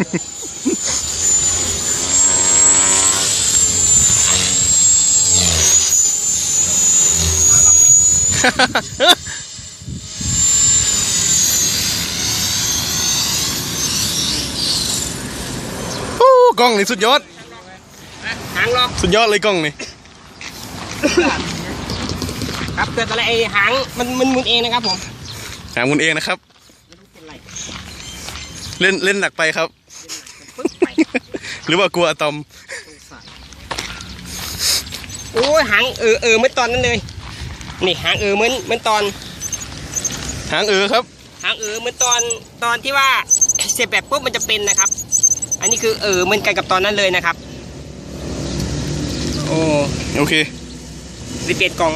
กล้องนี่สุดยอดหางลอกสุดยอดเลยกล้องนี่ครับเกิดอะไรไอหางมันมันมุนเองนะครับผมหางมุนเองนะครับ เป็นไรเล่นเล่นหนักไปครับปึ๊บไปหรือว่ากลัวอะตอม โอ้ยหางเออเออเหมือนตอนนั้นเลย นี่หางเออเหมือนเหมือนตอน หางเออครับ หางเออเหมือนตอนตอนที่ว่า เสียบแบบปุ๊บมันจะเป็นนะครับ อันนี้คือเออเหมือนกันกับตอนนั้นเลยนะครับ โอ้โอเครีเปลี่ยนกล่อง